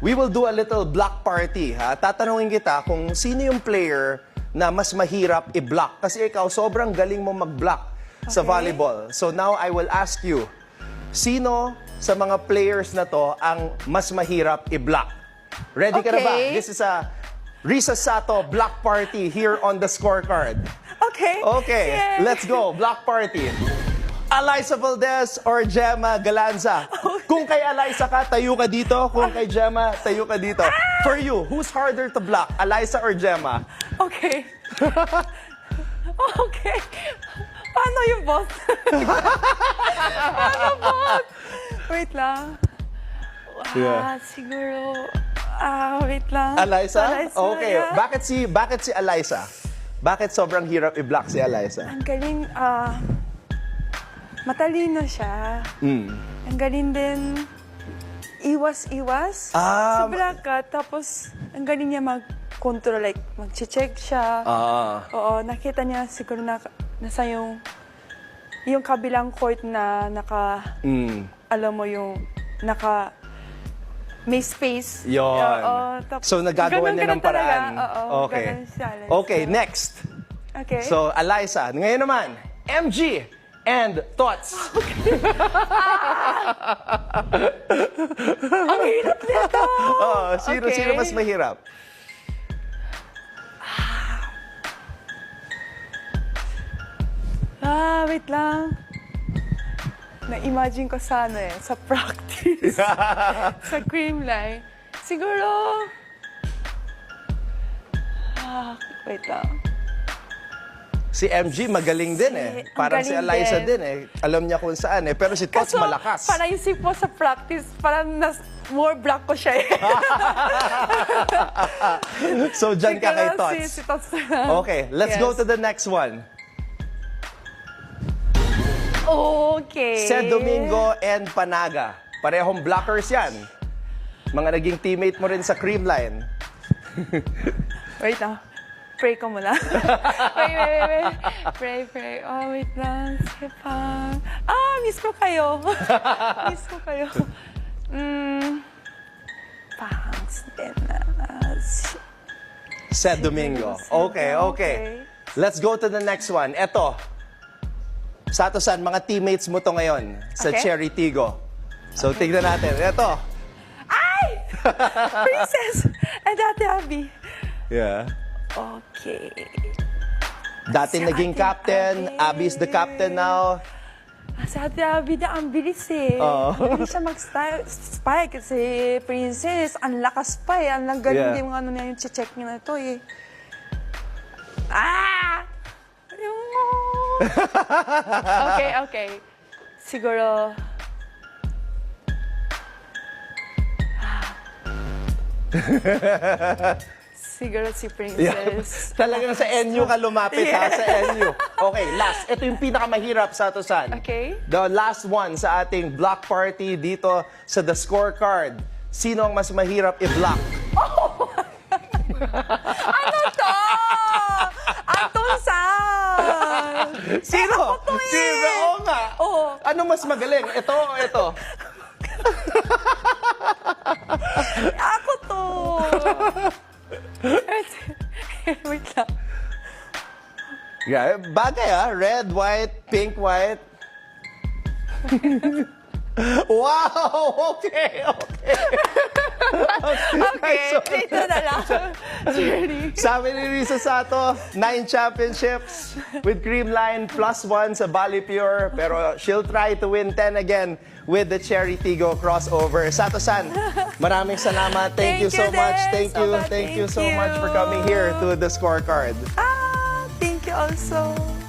we will do a little block party. Ha? Tatanungin kita kung sino yung player na mas mahirap i-block. Kasi ikaw, sobrang galing mo mag-block sa volleyball. So now I will ask you, sino sa mga players na to ang mas mahirap i-block? Ready ka na ba? Okay. This is a Risa Sato block party here on the scorecard. Okay. Okay, Yay. let's go. Block party. Eliza Valdez or Gemma Galanza? Kung kay Eliza ka, tayo ka dito. Kung kay Gemma, tayo ka dito. For you, who's harder to block, Eliza or Gemma? Okay. okay. Paano yung boss? Paano boss? Wait lang. Ah, Yeah. siguro... Ah, wait lang. Eliza? Okay. yeah. Bakit si bakit si Eliza? Bakit sobrang hirap i-block si Eliza? Ang galing, ah... matalino siya. Mm. Ang galing din iwas-iwas Ah, sa black cat. Tapos, ang galing niya mag-control, like, mag-check siya. Ah. Oo, nakita niya siguro na nasa yung yung kabilang court na naka, Mm. alam mo yung naka may space. Yon. Oo, tap- so nagagawa ganun- niya ng talaga. paraan. Oo, okay. ganun siya. Okay, next. Okay. So, Eliza, ngayon naman, MG and thoughts. ang hirap nito! Oh, sino Okay. sino mas mahirap? Ah, wait lang. Na-imagine ko sa ano eh, sa practice. sa cream line. Siguro... Ah, wait lang. Si MG magaling din eh. ang Parang si galing Eliza din. din eh. Alam niya kung saan eh. Pero si Tots malakas. Para isip po sa practice, parang nas, more black ko siya eh. So dyan ka kay Siguro Tots. Si, si Tots. Okay, let's go to the next one. Okay. Sed Domingo and Panaga. Parehong blockers yan. Mga naging teammate mo rin sa Creamline. Wait lang. Pray ko muna. wait, wait, wait, wait. Pray, pray. Oh, wait lang. Sige pa. Ah, miss ko kayo. miss ko kayo. Mm. Pangs din na. si- Sed Domingo. Okay, okay. Let's go to the next one. Eto. Sato-san, mga teammates mo to ngayon sa Okay. Cherry Tigo. So, tignan natin. Eto. Ay! Princess! And Ate Abby. Yeah. Okay. Dating Si naging Ate captain. Abby. Abby's the captain now. Ah, Si Ate Abby na ang bilis eh. Oo. Hindi siya mag-spike kasi Princess, ang lakas pa eh. Ang galing Yeah. yung ano niya, yung check niya na ito eh. Ah! Okay, okay. Siguro... Siguro si Princess. Talagang sa NU ka lumapit ha, sa NU. Okay, last. Ito yung pinakamahirap sa Atosan. Okay. The last one sa ating block party dito sa The Scorecard. Sino ang mas mahirap i-block? Ano to? Anton San! Sino? Eh, ako to eh. Sino? Oo nga. Oo. Ano mas magaling? Ito o ito? Yeah, bagay ha. Red, white, pink, white. wow! Okay, okay. Okay, dito na lang. Jerry. Sabi ni Risa Sato, nine championships with Creamline, plus one sa Bali Pure. Pero she'll try to win 10 again with the Cherry Tigo crossover. Sato-san, maraming salamat. Thank, Thank you so you much. Thank you. Sobrang Thank you so much for coming here to the scorecard. Ah, thank also.